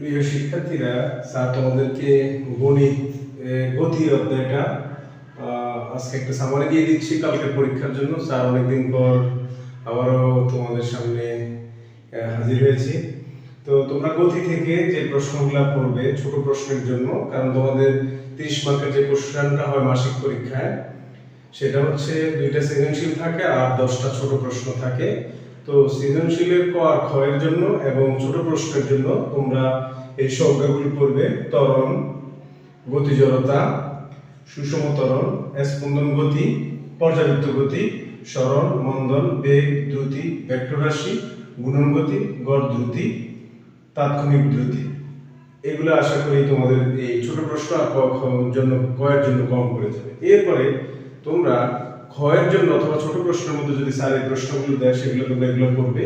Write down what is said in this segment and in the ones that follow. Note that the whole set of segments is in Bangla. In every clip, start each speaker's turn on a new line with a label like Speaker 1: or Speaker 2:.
Speaker 1: প্রিয় শিক্ষার্থীরা, স্যার, তোমাদেরকে গণিত গতি অধ্যায়টা আজকে একটা সামারি দিয়ে দিচ্ছি কালকে পরীক্ষার জন্য। স্যার, অনেকদিন পর আবারও তোমাদের সামনে হাজির হয়েছি। তো তোমরা গতি থেকে যে প্রশ্নগুলো পড়বে, ছোট প্রশ্নের জন্য, কারণ তোমাদের তিরিশ মার্কের যে কোশ্চেনটা হয় মাসিক পরীক্ষায়, সেটা হচ্ছে দুইটা সৃজনশীল থাকে আর দশটা ছোট প্রশ্ন থাকে। তো সৃজনশীলের ক আর এর জন্য এবং ছোট প্রশ্নের জন্য তোমরা এই সংজ্ঞাগুলি পড়বে ত্বরণ গতি জড়তা সুষম ত্বরণ, স্পন্দন গতি পর্যাবৃত্ত গতি সরণ মন্দন, বেগ, দ্রুতি ভেক্টর রাশি গুণন গতি, গড় দ্রুতি, তাৎক্ষণিক দ্রুতি। এগুলো আশা করি তোমাদের এই ছোট প্রশ্ন জন্য, কয়ের জন্য কম করে যাবে। এরপরে তোমরা ক্ষয়ের জন্য অথবা ছোট প্রশ্নের মধ্যে যদি স্যার এই প্রশ্নগুলো দেয়, সেগুলো তোমরা এগুলো করবে।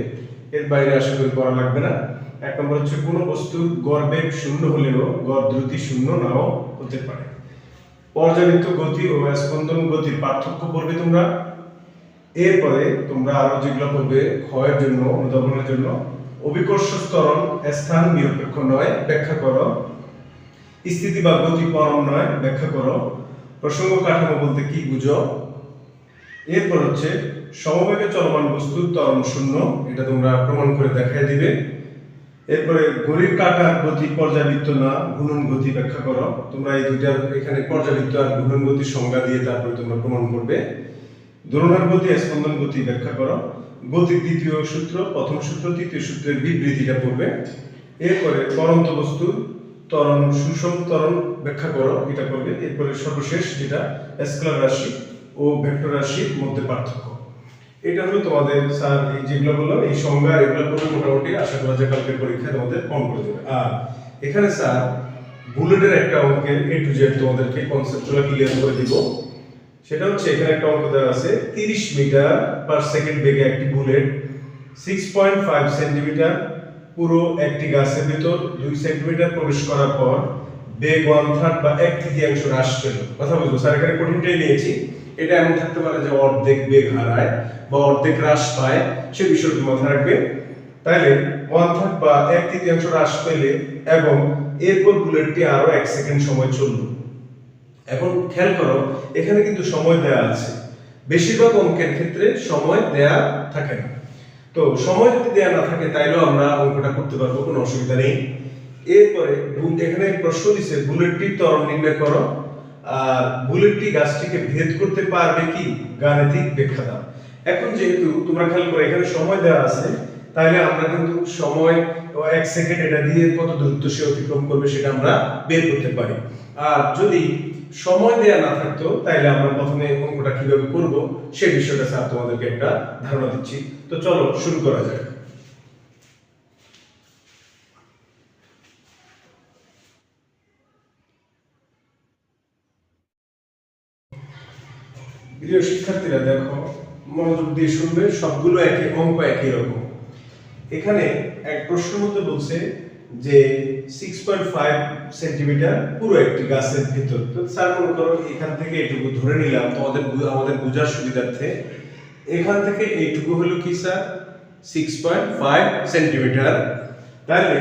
Speaker 1: এর বাইরে আশা করি করা লাগবে না। এক নম্বর হচ্ছে কোনো বস্তুর গড় বেগ শূন্য হলেও গড় দ্রুতি শূন্য নাও হতে পারে। পর্যাবৃত্ত গতি ও স্পন্দন গতির পার্থক্য পড়বে তোমরা। এরপরে তোমরা আরও যেগুলো করবে, ক্ষয়ের জন্য, অনুধাবনের জন্য, অভিকর্ষ স্তরণ স্থান নিরপেক্ষ নয়, ব্যাখ্যা করো। স্থিতি বা গতি পরম নয়, ব্যাখ্যা করো। প্রসঙ্গ কাঠামো বলতে কি বুঝো? এরপর হচ্ছে সমবেগে চলমান বস্তুর ত্বরণ শূন্য, এটা তোমরা প্রমাণ করে দেখাই দিবে। এরপরে ঘড়ির কাটার গতি পর্যাবৃত্ত না ঘূর্ণন গতি ব্যাখ্যা করো। তোমরা এই দুইটার এখানে পর্যাবৃত্ত আর ঘূর্ণন গতির সংজ্ঞা দিয়ে তারপরে তোমরা প্রমাণ করবে। দোলনার গতি, স্পন্দন গতি ব্যাখ্যা করো। গতির দ্বিতীয় সূত্র, প্রথম সূত্র, তৃতীয় সূত্রের বিবৃতিটা পড়বে। এরপরে পরন্ত বস্তু ত্বরণ, সুষম ত্বরণ ব্যাখ্যা করো, এটা করবে। এরপরে সর্বশেষ যেটা, স্কেলার রাশি ও ভেক্টর রাশির মধ্যে পার্থক্য। এটা হলো তোমাদের, স্যার, এই যেগুলো বললাম, এই সংজ্ঞা এগুলো করলে মোটামুটি আশা করা যায় কালকের পরীক্ষায় তোমাদের কম করে দেবে। আর এখানে, স্যার, বুলেটের একটা অঙ্কের এ টু জেড তোমাদেরকে কনসেপ্টগুলো ক্লিয়ার করে দিব। সেটা হচ্ছে, এখানে একটা অঙ্ক দেওয়া আছে 30 মিটার পার সেকেন্ড বেগে একটি বুলেট 6.5 সেন্টিমিটার পুরো একটি গাছের ভিতর 2 সেন্টিমিটার প্রবেশ করার পর, বেগ ওয়ান থার্ড বা এক তৃতীয়াংশ হ্রাস পেল। কথা বলব স্যার, এখানে কঠিনটাই নিয়েছি। এটা এমন থাকতে পারে যে অর্ধেক বেগ হারায় বা অর্ধেক হ্রাস পায়, সে বিষয়টি মাথায় রাখবে। তাহলে ওয়ান থার্ড বা এক তৃতীয়াংশ হ্রাস পেলে এবং এরপর বুলেটটি আরও এক সেকেন্ড সময় চলল। এখন খেয়াল করো, এখানে কিন্তু সময় দেয়া আছে। বেশিরভাগ অঙ্কের ক্ষেত্রে সময় দেয়া থাকে না। তো সময় যদি দেয়া না থাকে, তাইলেও আমরা অঙ্কটা করতে পারব, কোনো অসুবিধা নেই। এরপরে এখানে প্রশ্ন দিছে বুলেটটির ত্বরণ নির্ণয় করো। বুলেটটি গাছটিকে ভেদ করতে পারবে কি? গাণিতিক ব্যাখ্যা দাও এখন যেহেতু তোমরা খেয়াল করো, এখানে সময় দেওয়া আছে তাহলে আমরা কিন্তু সময় এক সেকেন্ড এটা দিয়ে কত দূরত্ব সে অতিক্রম করবে সেটা আমরা বের করতে পারি। আর যদি সময় দেয়া না থাকতো তাহলে আমরা প্রথমে অঙ্কটা কীভাবে করব, সে বিষয়টা স্যার তোমাদেরকে একটা ধারণা দিচ্ছি। তো চলো, শুরু করা যাক। প্রিয় শিক্ষার্থীরা, দেখো, মনোযোগ দিয়ে শুনবে, সবগুলো একই অঙ্ক একই রকম। এখানে এক প্রশ্নের মধ্যে বলছে যে সিক্স পয়েন্ট ফাইভ সেন্টিমিটার পুরো একটি গাছের ভিতর। তো স্যার, মনে করো এখান থেকে এটুকু ধরে নিলাম তোমাদের আমাদের বোঝার সুবিধার্থে। এখান থেকে এইটুকু হলো কি, sir? Six point five centimetre তাহলে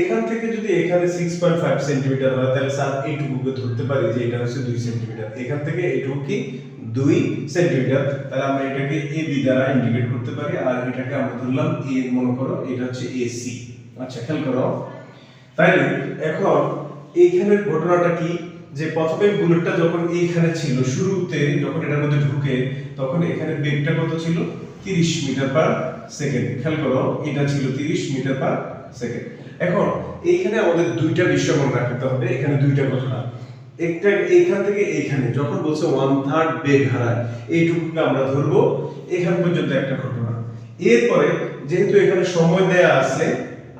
Speaker 1: এখান থেকে যদি এখানে সিক্স পয়েন্ট ফাইভ সেন্টিমিটার হয়, তাহলে স্যার, এইটুকুকে ধরতে পারি যে এটা হচ্ছে দুই সেন্টিমিটার এখান থেকে এইটুকু কি? দুই সেন্টিমিটার, তাহলে আমরা এটাকে এ বি দ্বারা ইন্ডিকেট করতে পারি, আর এটাকে আমরা ধরলাম এ, মনে করো, এটা হচ্ছে এ, সি। আচ্ছা খেয়াল করো। তাইলে, এখন এইখানের ঘটনাটা কি? যে প্রথমে বুলেটটা যখন এইখানে ছিল, শুরুতে যখন এটার মধ্যে ঢুকে, তখন এখানে বেগটা কত ছিল? 30 মিটার পার সেকেন্ড। খেয়াল করো, এটা ছিল 30 মিটার পার সেকেন্ড। এখন, এইখানে আমাদের দুইটা বিষয় মনে রাখতে হবে, এখানে দুইটা ঘটনা। একটা এইখান থেকে এইখানে, যখন বলছে ওয়ান থার্ড বেগ হারায়, এইটুকুকে আমরা ধরবো, এখান পর্যন্ত একটা ঘটনা। এরপরে যেহেতু এখানে সময় দেয়া আছে,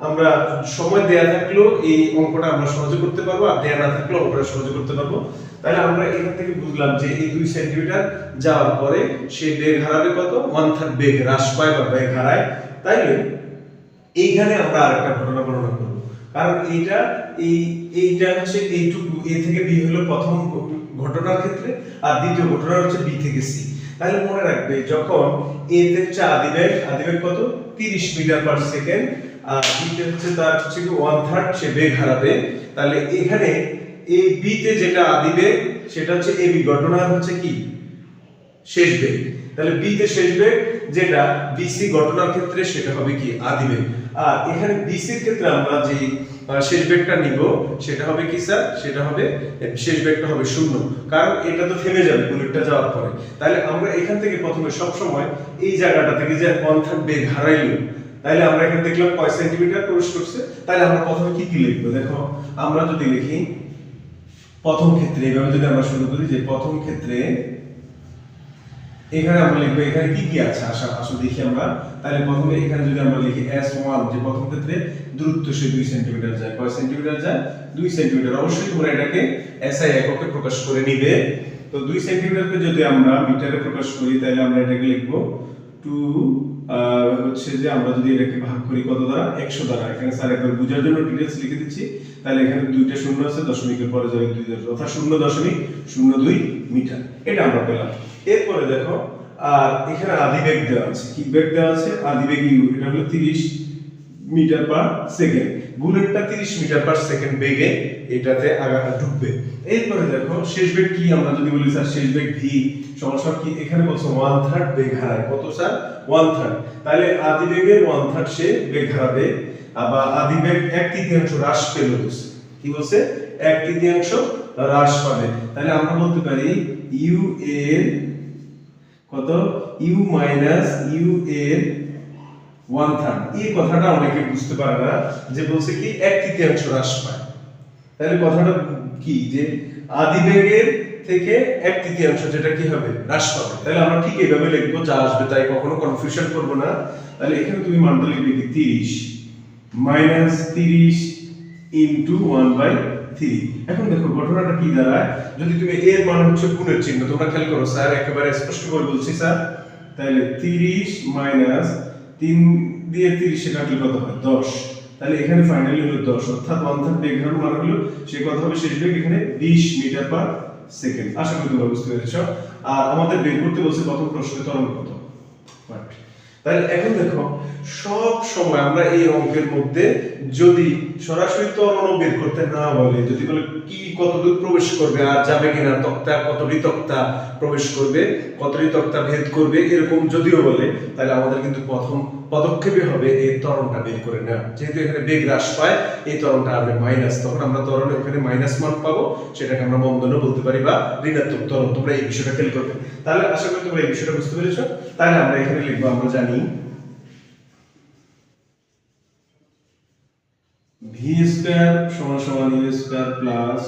Speaker 1: আমরা সময় দেয়া থাকলেও এই অঙ্কটা আমরা সহজে করতে পারব, আর দেয়া না থাকলেও অঙ্কটা সহজে করতে পারব। তাহলে আমরা এখান থেকে বুঝলাম যে এই দুই সেন্টিমিটার যাওয়ার পরে সে বেগ হারাবে কত? ওয়ান থার্ড বেগ হ্রাস পায় বা বেগ হারায়। তাইলে এইখানে আমরা আরেকটা ঘটনা বর্ণনা করব। কারণ এইটা, এই, এইটা হচ্ছে এইটুকু, এ থেকে বি হলো প্রথম ঘটনার ক্ষেত্রে, আর দ্বিতীয় ঘটনা হচ্ছে বি থেকে সি। তাহলে মনে রাখবে, যখন এ তে হচ্ছে আদিবেগ আদিবেগ কত? 30 মিটার পার সেকেন্ড আর বি তে হচ্ছে তার হচ্ছে ওয়ান থার্ড সে বেগ হারাবে। তাহলে এখানে এই বি তে যেটা আদিবেগ, সেটা হচ্ছে এ বি ঘটনা হচ্ছে কি? শেষ বেগ। তাহলে বি তে শেষ বেগ, যেটা বিসি ঘটনার ক্ষেত্রে সেটা হবে কি? আদি বেগ আর এখানে বিসি এর ক্ষেত্রে আমরা যে শেষ বেগটা নিব, সেটা হবে কি স্যার? সেটা হবে, শেষ বেগটা হবে শূন্য। কারণ এটা তো থেমে যাবে বুলেটটা যাওয়ার পরে। তাহলে আমরা এখান থেকে প্রথমে সব সময় এই জায়গাটা থেকে যে ওয়ান থার্ড বেগ হারাইলো, তাহলে আমরা এখানে দেখলাম কয় সেন্টিমিটার প্রবেশ করছে। তাহলে আমরা প্রথমে কি কি লিখব? দেখো, আমরা যদি লিখি প্রথম ক্ষেত্রে এইভাবে যদি আমরা শুরু করি যে প্রথম ক্ষেত্রে এখানে আমরা লিখব, এখানে কি কি আছে? আশা, আসো দেখি আমরা। তাহলে প্রথমে এখানে যদি আমরা লিখি এস ওয়ান যে প্রথম ক্ষেত্রে দূরত্ব সে দুই সেন্টিমিটার যায়। কয় সেন্টিমিটার যায়? দুই সেন্টিমিটার অবশ্যই তোমরা এটাকে এসআই এককে প্রকাশ করে নিবে। তো দুই সেন্টিমিটারকে যদি আমরা মিটারে প্রকাশ করি, তাহলে আমরা এটাকে লিখব 2 হচ্ছে যে আমরা যদি এটাকে ভাগ করি কত দ্বারা? 100 দ্বারা। এখানে স্যার একবার বোঝার জন্য ডিটেলস লিখে দিচ্ছি। তাহলে এখানে দুইটা শূন্য আছে, দশমিকের পরে যাবে দুই অর্থাৎ শূন্য দশমিক শূন্য দুই মিটার। এটা আমরা পেলাম। এরপরে দেখো আর এখানে আদিবেগ দেওয়া আছে। কি বেগ দেওয়া আছে? আদিবেগ ইউ। এটা হলো 30 মিটার পার সেকেন্ড। বুলেটটা 30 মিটার পার সেকেন্ড বেগে এটাতে আগাটা ঢুকবে। এরপরে দেখো, শেষ বেগ কি? আমরা যদি বলি, স্যার, শেষ বেগ ভি সমস্যা কি? এখানে বলছো ওয়ান থার্ড বেগ হারায়। কত, স্যার? ওয়ান থার্ড তাহলে আদি বেগের ওয়ান থার্ড সে বেগ হারাবে। আবার আদি বেগ এক তৃতীয়াংশ হ্রাস পেল কি বলছে? এক তৃতীয়াংশ হ্রাস পাবে। তাহলে আমরা বলতে পারি ইউ এর কত? ইউ মাইনাস ইউ এর ওয়ান থার্ড এই কথাটা অনেকে বুঝতে পারে না যে বলছে কি, এক তৃতীয়াংশ হ্রাস পায়। তাহলে কথাটা কি? যে আদিবেগের থেকে এক তৃতীয়াংশ যেটা কি হবে? হ্রাস পাবে। তাহলে আমরা ঠিক এইভাবে লিখব, যা আসবে তাই কখনো কনফিউশন করব না। তাহলে এখানে তুমি মানটা লিখবে কি? তিরিশ মাইনাস তিরিশ ইন্টু ওয়ান বাই থ্রি এখন দেখো, ঘটনাটা কি দাঁড়ায়? যদি তুমি এর মান হচ্ছে গুণের চিহ্ন, তোমরা খেয়াল করো, স্যার একেবারে স্পষ্ট করে বলছি, স্যার। তাহলে তিরিশ মাইনাস তিন দিয়ে তিরিশে কাটলে কত হয়? দশ। তাহলে এখানে ফাইনালি হলো দশ। অর্থাৎ ওয়ান থার্ড এগারো মানে হলো, সে কথা হবে শেষ বেগ এখানে বিশ মিটার পার সেকেন্ড আশা করি তোমরা বুঝতে পেরেছ। আর আমাদের বের করতে বলছে কত? প্রশ্নে তরঙ্গ কত? Right. তাহলে এখন দেখো, সব সময় আমরা এই অঙ্কের মধ্যে যদি সরাসরি ত্বরণ বের করতে না বলে, যদি বলে কি কতদূর প্রবেশ করবে, আর যাবে কিনা, তক্তা কতটি তক্তা প্রবেশ করবে কতটি তক্তা ভেদ করবে, এরকম যদিও বলে, তাহলে আমাদের কিন্তু প্রথম পদক্ষেপে হবে এই ত্বরণটা বের করে নেওয়া যেহেতু এখানে বেগ হ্রাস পায়, এই ত্বরণটা আসবে মাইনাস তখন আমরা ত্বরণে ওখানে মাইনাস মান পাবো, সেটাকে আমরা বন্ধনও বলতে পারি বা ঋণাত্মক ত্বরণ, তোমরা এই বিষয়টা খেয়াল করবে। তাহলে আশা করি তোমরা এই বিষয়টা বুঝতে পেরেছ। তাহলে আমরা এখানে লিখব, আমরা জানি ভি স্কয়ার সমান সমান u square plus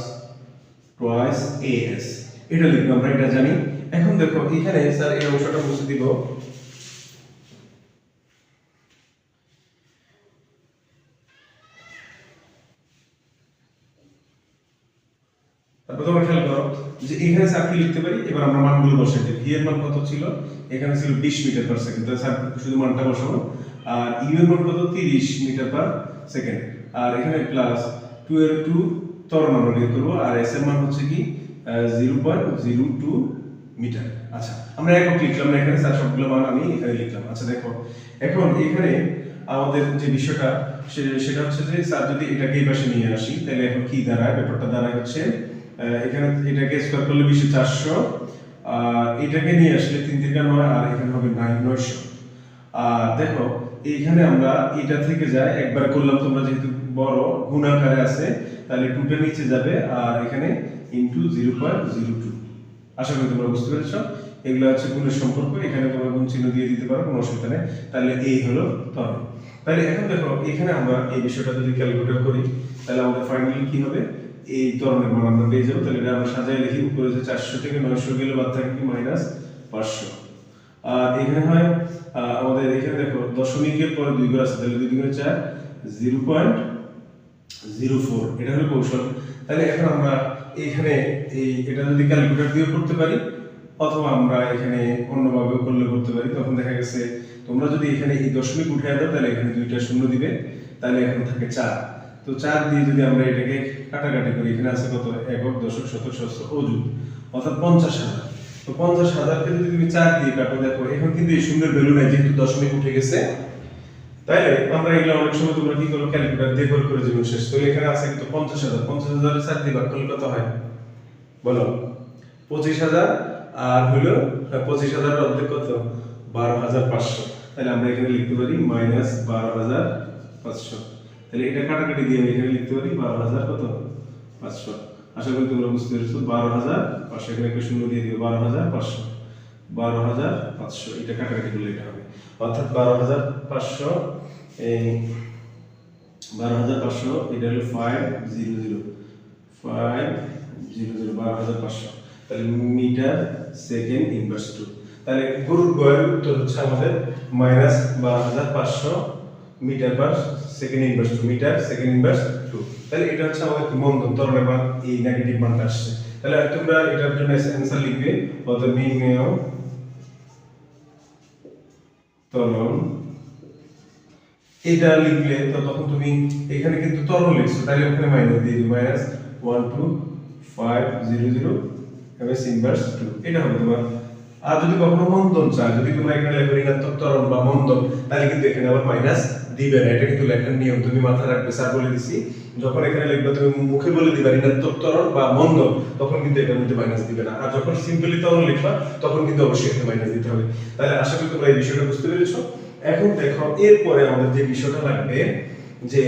Speaker 1: twice a s এটা লিখব আমরা, এটা জানি। এখন দেখো, এখানে স্যার এই অংশটা বুঝে দিব। তোমরা খেয়াল করো যে এখানে স্যার কি লিখতে পারি? এবার আমরা মানগুলো বসাই দিই। ভি এর মান কত ছিল? এখানে ছিল 20 মিটার পার সেকেন্ড তাহলে স্যার শুধু মানটা বসাবো। আর ইউ এর মান কত? 30 মিটার পার সেকেন্ড আর এখানে প্লাস 2 এর 2 ত্বরণ আমরা বের করব। আর এস এর মান হচ্ছে কি? Zero point zero two metre. আচ্ছা আমরা একক লিখলাম? না এখানে স্যার সবগুলো মান আমি এখানে লিখলাম। আচ্ছা দেখো, এখন এখানে আমাদের যে বিষয়টা সেটা হচ্ছে যে স্যার যদি এটাকে এই পাশে নিয়ে আসি, তাহলে এখন কি দাঁড়ায়? ব্যাপারটা দাঁড়ায় হচ্ছে এখানে এটাকে স্কোয়ার করলে বিশে চারশো এটাকে নিয়ে আসলে তিন তিনটা নয়, আর এখানে হবে নাইন নয়শো। আর দেখো, এইখানে আমরা এটা থেকে যায় একবার করলাম তোমরা যেহেতু বড় গুণাকারে আছে, তাহলে টুটা নিচে যাবে, আর এখানে into zero point zero two আশা করি তোমরা বুঝতে পেরেছ? এগুলো হচ্ছে গুণের সম্পর্ক, এখানে তোমরা গুণ চিহ্ন দিয়ে দিতে পারো, কোনো অসুবিধা নেই। তাহলে এই হলো তরল তাহলে এখন দেখো, এখানে আমরা এই বিষয়টা যদি ক্যালকুলেট করি, তাহলে আমাদের ফাইনালি কি হবে? এই ধরনের মান আমরা পেয়ে যাব। তাহলে এটা আমরা সাজাই লিখি উপরে যে চারশো থেকে নয়শো গেলে বাদ থাকে কি? মাইনাস পাঁচশো। আর এখানে হয় আমাদের এখানে দেখো, দশমিকের পরে দুই ঘর আছে, তাহলে দুই দুগুণে চার, জিরো পয়েন্ট জিরো ফোর। এটা হলো কৌশল। তাহলে এখন আমরা এখানে এই, এটা যদি ক্যালকুলেটর দিয়ে করতে পারি, অথবা আমরা এখানে অন্যভাবে করলে করতে পারি, তখন দেখা গেছে তোমরা যদি এখানে এই দশমিক উঠে দাও, তাহলে এখানে দুইটা শূন্য দিবে, তাহলে এখন থাকে চার। তো চার দিয়ে যদি আমরা এটাকে কাটাকাটি করি, এখানে আছে কত? একক দশক শতক সহস্র অযুত অর্থাৎ পঞ্চাশ হাজার। তো পঞ্চাশ হাজারকে যদি তুমি চার দিয়ে কাটো, দেখো, এখন কিন্তু এই সুন্দর ভ্যালু নাই যেহেতু দশমিক উঠে গেছে তাইলে আমরা এগুলো অনেক সময় তোমরা কি করো? ক্যালকুলেটর দিয়ে করে করে জীবন শেষ। তো এখানে আছে কিন্তু পঞ্চাশ হাজার। পঞ্চাশ হাজারের চার দিয়ে ভাগ করলে কত হয়? বলো। পঁচিশ হাজার, আর হলো পঁচিশ হাজার অর্ধেক কত? বারো হাজার পাঁচশো। তাহলে আমরা এখানে লিখতে পারি মাইনাস বারো হাজার পাঁচশো। তাহলে এটা কাটাকাটি দিয়ে আমি এখানে লিখতে পারি বারো হাজার কত? পাঁচশো। আশা করি তোমরা বুঝতে পেরেছ, বারো হাজার পাঁচশো। এখানে একটা শূন্য দিয়ে দিও বারো হাজার পাঁচশো। বারো হাজার পাঁচশো, এটা কাটাকাটি করলে এটা হবে। অর্থাৎ বারো হাজার পাঁচশো, এই বারো হাজার পাঁচশো, এটা হলো five zero zero five zero zero বারো হাজার পাঁচশো। তাহলে মিটার সেকেন্ড ইনভার্স টু। তাহলে গরুর গয়ের উত্তর হচ্ছে আমাদের মাইনাস বারো হাজার পাঁচশো। Metre per second inverse two metre second inverse two তাহলে এটা হচ্ছে আমাদের মন্দন তরণের মান এই নেগেটিভ মানটা আসছে। তাহলে তোমরা এটার জন্য অ্যান্সার লিখবে অত নির্ণয় ত্বরণ এটা লিখলে তো তখন তুমি এখানে কিন্তু ত্বরণ লিখছো, তাহলে ওখানে মাইনাস দিয়ে দিও minus one two five zero zero এবার ইনভার্স টু এটা হবে তোমার। আর যদি কখনো মন্দন চায় যদি তোমরা এখানে লেখো ঋণাত্মক ত্বরণ বা মন্দন, তাহলে কিন্তু এখানে আবার মাইনাস দিবে না এটা কিন্তু লেখার নিয়ম, তুমি মাথায় রাখবে স্যার বলে দিছি। যখন এখানে লিখবে, তুমি মুখে বলে দিবা ঋণাত্মক বা মন্দন তখন কিন্তু এটার মধ্যে মাইনাস দিবে না। আর যখন সিম্পলি ত্বরণ লিখবা, তখন কিন্তু অবশ্যই এখানে মাইনাস দিতে হবে। তাহলে আশা করি তোমরা এই বিষয়টা বুঝতে পেরেছ। এখন দেখো, এরপরে আমাদের যে বিষয়টা লাগবে, যে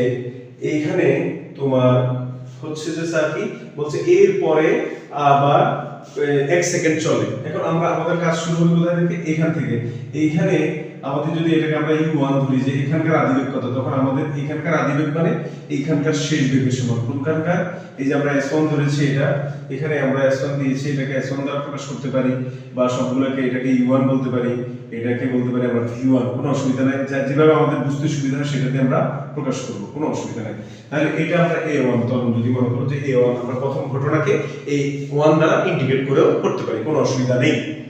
Speaker 1: এইখানে তোমার হচ্ছে যে স্যার কি, বলছে এরপরে আবার এক সেকেন্ড চলে। এখন আমরা আমাদের কাজ শুরু হবে কোথায় থেকে? এখান থেকে। এইখানে আমাদের যদি এটাকে আমরা ইউ ওয়ান ধরি যে এখানকার আদিবেগ কত তখন আমাদের এখানকার আদিবেগ মানে এইখানকার শেষ বেগের সমান কোনখানকার? এই যে আমরা এস ওয়ান ধরেছি এটা, এখানে আমরা এস ওয়ান দিয়েছি, এটাকে এস ওয়ান দ্বারা প্রকাশ করতে পারি বা সবগুলোকে এটাকে ইউ ওয়ান বলতে পারি, এটাকে বলতে পারি আমরা ভি ওয়ান কোনো অসুবিধা নাই। যা- যেভাবে আমাদের বুঝতে সুবিধা হয় সেটাতে আমরা প্রকাশ করব, কোনো অসুবিধা নাই। তাহলে এটা আমরা এ ওয়ান তখন যদি মনে করো যে এ ওয়ান আমরা প্রথম ঘটনাকে এই ওয়ান দ্বারা ইন্টিগ্রেট করেও করতে পারি, কোনো অসুবিধা নেই।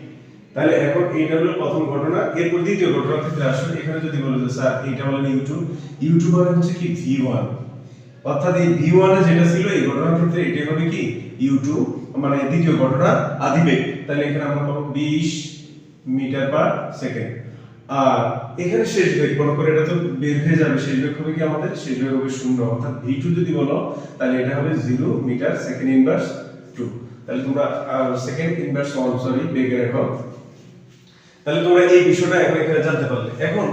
Speaker 1: তাহলে এখন এইটা হলো প্রথম ঘটনা, এরপর দ্বিতীয় ঘটনার ক্ষেত্রে আসলে এখানে যদি বলো যে, স্যার এইটা বলেন ইউটিউব ইউটিউব মানে হচ্ছে কি ভি ওয়ান অর্থাৎ এই ভি ওয়ানে যেটা ছিল, এই ঘটনার ক্ষেত্রে এটা হবে কি? ইউটিউব মানে দ্বিতীয় ঘটনা আদিবেগ তাহলে এখানে আমরা পাবো বিশ মিটার পার সেকেন্ড। আর এখানে শেষ বেগ, মনে করে এটা তো বের হয়ে যাবে, শেষ বেগ হবে কি আমাদের? শেষ বেগ হবে শূন্য। অর্থাৎ ভি টু যদি বলো, তাহলে এটা হবে zero metre second inverse two তাহলে তোমরা সেকেন্ড ইনভার্স ওয়ান সরি বেগের একক। তাহলে তোমরা এই বিষয়টা এখন এখানে জানতে পারলে। এখন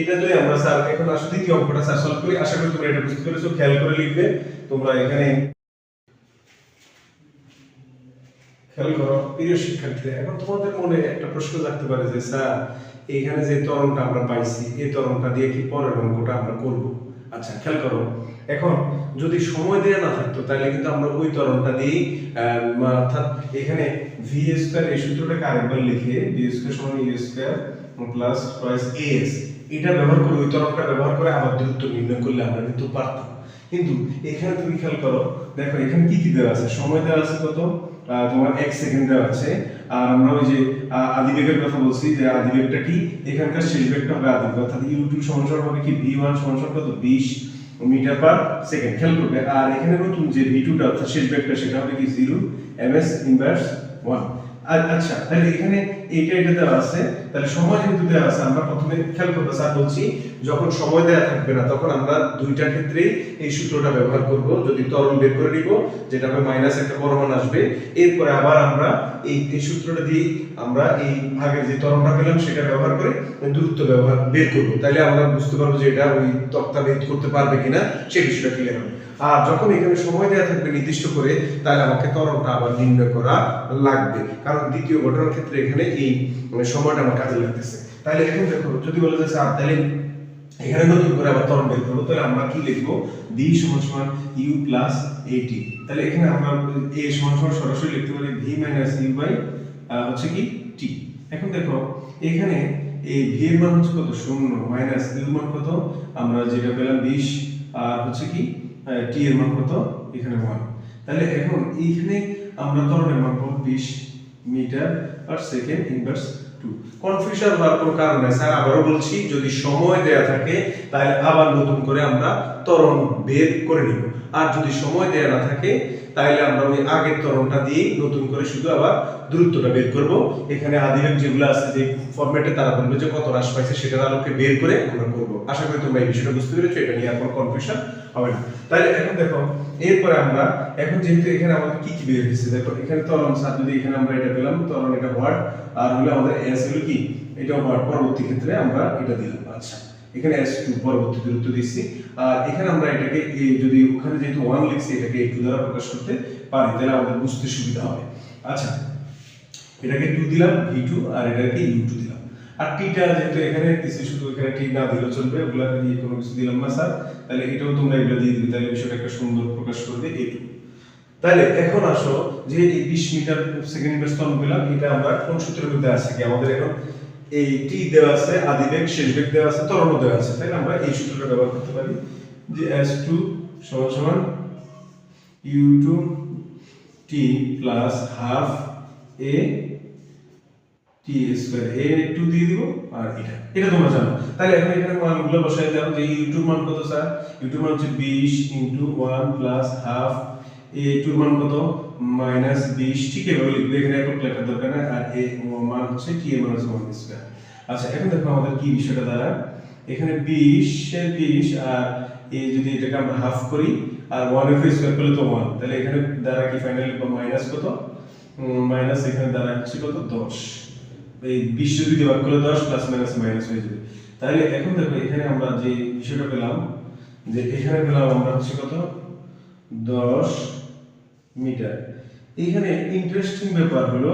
Speaker 1: এটা যদি আমরা স্যার এখন আসলে দ্বিতীয় অঙ্কটা স্যার সলভ করি। আশা করি তোমরা এটা বুঝতে পেরেছ। খেয়াল করে লিখবে। তোমরা এখানে খেয়াল করো, প্রিয় শিক্ষার্থীরা, এখন তোমাদের মনে একটা প্রশ্ন থাকতে পারে যে, স্যার এখানে যে তরঙ্গটা আমরা পাইছি, এই তরঙ্গটা দিয়ে কি পরের অঙ্কটা আমরা করব? আচ্ছা খেয়াল করো। এখন যদি সময় দেওয়া না থাকতো, তাহলে কিন্তু আমরা ওই তরণটা দিয়েই অর্থাৎ এখানে ভি স্কোয়ার এই সূত্রটাকে আরেকবার লিখে ভি স্কোয়ার সমান u square plus twice s এটা ব্যবহার করে, ওই তরণটা ব্যবহার করে আবার দূরত্ব নির্ণয় করলে আমরা কিন্তু পারতাম। কিন্তু এখানে তুমি খেয়াল করো, দেখো এখানে কি কি দেওয়া আছে? সময় দেওয়া আছে কত? তোমার এক সেকেন্ড দেওয়া আছে। আর আমরা ওই যে আদিবেগের কথা বলছি যে আদিবেগটা কি? এখানকার শেষ বেগটা হবে আদিবেগ অর্থাৎ ইউটিউব সংসার হবে কি? ভি ওয়ান সমান কত? বিশ মিটার পার সেকেন্ড। খেয়াল করবে। আর এখানে নতুন যে ভি টুটা অর্থাৎ শেষ বেগটা, সেটা হবে কি? Zero m s inverse one আচ্ছা তাহলে এখানে এইটা এটা দেওয়া আছে। তাহলে সময় যেহেতু দেওয়া আছে, আমরা প্রথমে খেয়াল করব। স্যার বলছি, যখন সময় দেওয়া থাকবে না, তখন আমরা দুইটা ক্ষেত্রেই এই সূত্রটা ব্যবহার করব। যদি ত্বরণ বের করে নিব, যেটা হবে মাইনাস একটা বড় আসবে। এরপরে আবার আমরা এই সূত্রটা দিয়ে আমরা এই ভাগের যে ত্বরণটা পেলাম, সেটা ব্যবহার করে দূরত্ব ব্যবহার বের করব। তাহলে আমরা বুঝতে পারব যে এটা ওই তক্তা ভেদ করতে পারবে কিনা সেই বিষয়টা ক্লিয়ার হবে। আর যখন এখানে সময় দেওয়া থাকবে নির্দিষ্ট করে, তাহলে আমাকে ত্বরণটা আবার নির্ণয় করা লাগবে। কারণ দ্বিতীয় ঘটনার ক্ষেত্রে এখানে এই সময়টা আমার কাজে লাগতেছে। তাহলে এখন দেখো, যদি বলে যে স্যার, তাহলে এখানে নতুন করে আবার ত্বরণ বের করব। তাহলে আমরা কি লিখব? বি সমান সমান ইউ প্লাস এটি তাহলে এখানে আমরা এ সমান সমান সরাসরি লিখতে পারি ভি মাইনাস ইউ বাই হচ্ছে কি? টি এখন দেখো, এখানে এই ভি এর মান হচ্ছে কত? শূন্য। মাইনাস ইউ মান কত? আমরা যেটা পেলাম বিশ। আর হচ্ছে কি? টি এর মান কত? এখানে ওয়ান তাহলে এখন এইখানে আমরা ত্বরণের মান পাবো বিশ metre per second inverse two confusion হওয়ার কোনো কারণ নাই। স্যার, আবারও বলছি, যদি সময় দেয়া থাকে, তাহলে আবার নতুন করে আমরা ত্বরণ বের করে নিব। আর যদি সময় দেয়া না থাকে, তাহলে আমরা ওই আগের তরণটা দিয়ে নতুন করে শুধু আবার দূরত্বটা বের করব। এখানে আদিবেগ যেগুলো আছে যে ফরম্যাটে তারা বলবে যে কত হ্রাস পাইছে সেটার আলোকে বের করে আমরা করব। আশা করি তোমরা এই বিষয়টা বুঝতে পেরেছ, এটা নিয়ে আর কোনো কনফিউশন হবে না। তাহলে এখন দেখো, এরপরে আমরা, এখন যেহেতু এখানে আমাদের কি কি বের হয়েছে, দেখো, এখানে ত্বরণ, স্যার, যদি এখানে আমরা এটা পেলাম তরণ এটা ওয়ার্ড আর হলো আমাদের এস হলো কি? এটা ওয়ার্ড পরবর্তী ক্ষেত্রে আমরা এটা দিলাম। আচ্ছা। এখানে এস টু পরবর্তী দূরত্ব দিচ্ছি। আর এখানে আমরা এটাকে যদি ওখানে যেহেতু ওয়ান লিখছি, এটাকে একটু দ্বারা প্রকাশ করতে পারি, তাহলে আমাদের বুঝতে সুবিধা হবে। আচ্ছা এটাকে টু দিলাম ভি টু আর এটাকে ইউ টু দিলাম। আর টিটা যেহেতু এখানে কিছু শুধু এখানে টি না দিলেও চলবে, ওগুলা দিয়ে কোনো কিছু দিলাম না স্যার তাহলে এটাও তোমরা এগুলো দিয়ে দিবে, তাহলে বিষয়টা একটা সুন্দর প্রকাশ করবে এটু তাহলে এখন আসো যে এই বিশ মিটার সেকেন্ড স্তম্ভ পেলাম, এটা আমরা কোন সূত্রের মধ্যে আছে কি? আমাদের এখন এই টি দেওয়া আছে আদি বেগ শেষ বেগ দেওয়া আছে ত্বরণ দেওয়া আছে, তাই না? আমরা এই সূত্রটা ব্যবহার করতে পারি যে এস টু সমান সমান u two t plus half a t square a two দিয়ে দিব আর এটা। এটা তোমরা জানো। তাহলে এখন এখানে মানগুলো বসাই দাও যে ইউটিউব মান কত স্যার ইউটিউব মান হচ্ছে বিশ into one plus half a টুর মান কত? মাইনাস বিশ, ঠিক এভাবে লিখবে। এখানে একক লেখার দরকার নাই, আর এ মান হচ্ছে টি মান হচ্ছে ওয়ান স্কয়ার আচ্ছা এখন দেখো আমাদের কি বিষয়টা দ্বারা। এখানে বিশ বিশ, আর এই যদি এটাকে আমরা হাফ করি, আর ওয়ানের স্কয়ার করলে তো ওয়ান তাহলে এখানে দ্বারা কি ফাইনালি মাইনাস কত? মাইনাস এখানে দ্বারা হচ্ছে কত? দশ। এই বিশ যদি ভাগ করলে দশ প্লাস মাইনাস মাইনাস হয়ে যাবে। তাহলে এখন দেখো, এখানে আমরা যে বিষয়টা পেলাম, যে এখানে পেলাম আমরা হচ্ছে কত? দশ মিটার। এখানে ইন্টারেস্টিং ব্যাপার হলো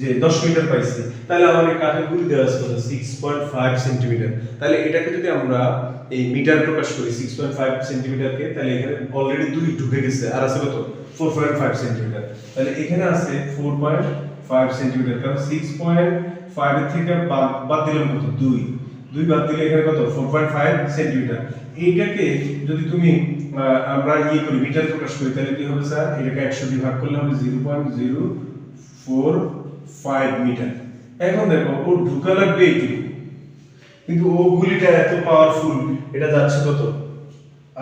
Speaker 1: যে দশ মিটার পাইছি। তাহলে আমাদের কাঠের গুলি দেওয়া আছে কত? সিক্স পয়েন্ট ফাইভ সেন্টিমিটার তাহলে এটাকে যদি আমরা এই মিটার প্রকাশ করি সিক্স পয়েন্ট ফাইভ সেন্টিমিটারকে তাহলে এখানে অলরেডি দুই ঢুকে গেছে। আর আছে কত? ফোর পয়েন্ট ফাইভ সেন্টিমিটার তাহলে এখানে আছে ফোর পয়েন্ট ফাইভ সেন্টিমিটার কারণ সিক্স পয়েন্ট ফাইভ এর থেকে বাদ দিলাম কত? দুই। দুই বাদ দিলে এখানে কত? ফোর পয়েন্ট ফাইভ সেন্টিমিটার এইটাকে যদি তুমি আমরা ইয়ে করি মিটার প্রকাশ করি, তাহলে কি হবে স্যার? এটাকে একশো দিয়ে ভাগ করলে হবে zero point zero four five metre এখন দেখো, ও ঢুকা লাগবে এইটুকু। কিন্তু ও গুলিটা এত পাওয়ারফুল এটা যাচ্ছে কত?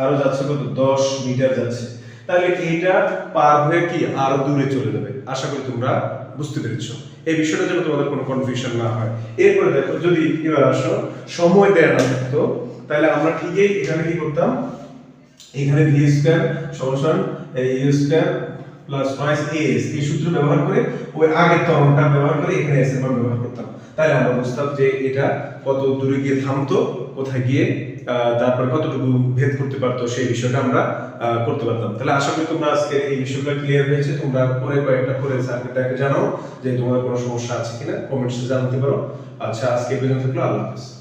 Speaker 1: আরও যাচ্ছে কত? দশ মিটার যাচ্ছে। তাহলে এইটা পার হয়ে কি? আরও দূরে চলে যাবে। আশা করি তোমরা বুঝতে পেরেছ। এই বিষয়টা যেন তোমাদের কোনো কনফিউশন না হয়। এরপরে দেখো, যদি এবার আসো, সময় দেয় না থাকতো তাহলে আমরা ঠিকই এখানে কি করতাম? এখানে ভি স্কয়ার সমান u square plus twice s এই সূত্র ব্যবহার করে ওই আগের তরণটা ব্যবহার করে এখানে এস এর মান ব্যবহার করতাম। তাহলে আমরা বুঝতাম যে এটা কত দূরে গিয়ে থামতো, কোথায় গিয়ে তারপর কতটুকু ভেদ করতে পারতো সেই বিষয়টা আমরা করতে পারতাম। তাহলে আশা করি তোমরা আজকে এই বিষয়গুলো ক্লিয়ার হয়েছে। তোমরা পরে কয়েকটা করে সার্কিটটাকে জানাও যে তোমাদের কোনো সমস্যা আছে কিনা। কমেন্টসে জানাতে পারো। আচ্ছা আজকে পর্যন্ত থাকল। আল্লাহ হাফেজ।